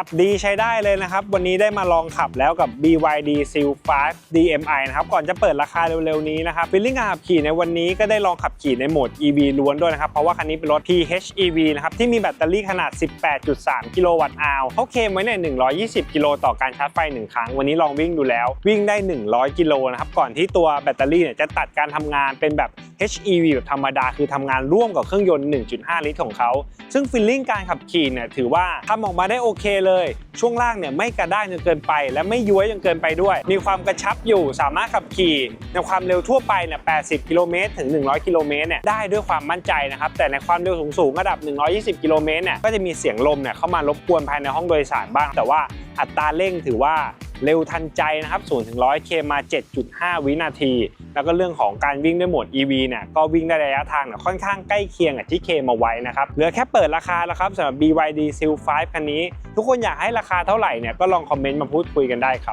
ขับดีใช้ได้เลยนะครับ วันนี้ได้มาลองขับแล้วกับ BYD Seal 5 DMI นะครับ ก่อนจะเปิดราคาเร็วๆนี้นะครับฟีลลิ่งการขับขี่ในวันนี้ก็ได้ลองขับขี่ในโหมด EV ล้วนด้วยนะครับ เพราะว่าคันนี้เป็นรถ PHEV นะครับ ที่มีแบตเตอรี่ขนาด 18.3 กิโลวัตต์อาวเขาเคมไว้ใน 120 กิโลต่อการชาร์จไฟ 1 ครั้ง วันนี้ลองวิ่งดูแล้ว วิ่งได้ 100 กิโลนะครับก่อนที่ตัวแบตเตอรี่เนี่ยจะตัดการทำงานเป็นแบบ HEV แบบธรรมดาคือทำงานร่วมกับเครื่องยนต์ 1.5 ลิตรของเขาซึ่งฟีลลิ่งการขับขี่เนี่ยถือว่าทำออกมาได้โอเคเลยช่วงล่างเนี่ยไม่กระด้างจนเกินไป และไม่ย้วยจนเกินไปด้วย มีความกระชับอยู่สามารถขับขี่ในความเร็วทั่วไปเนี่ย 80 กิโลเมตรถึง 100 กิโลเมตรเนี่ยได้ด้วยความมั่นใจนะครับ แต่ในความเร็วสูงๆระดับ 120 กิโลเมตรเนี่ยก็จะมีเสียงลมเนี่ยเข้ามารบกวนภายในห้องโดยสารบ้าง แต่ว่าอัตราเร่งถือว่า เร็วทันใจนะครับ0ถึง100 k มา 7.5 วินาที แล้วก็เรื่องของการวิ่งด้วยโหมด EV เนี่ยก็วิ่งได้ระยะทางเนี่ยค่อนข้างใกล้เคียงกับที่เคมาไว้นะครับเหลือแค่เปิดราคาแล้วครับสำหรับ BYD Seal 5คันนี้ ทุกคนอยากให้ราคาเท่าไหร่เนี่ยก็ลองคอมเมนต์มาพูดคุยกันได้ครับ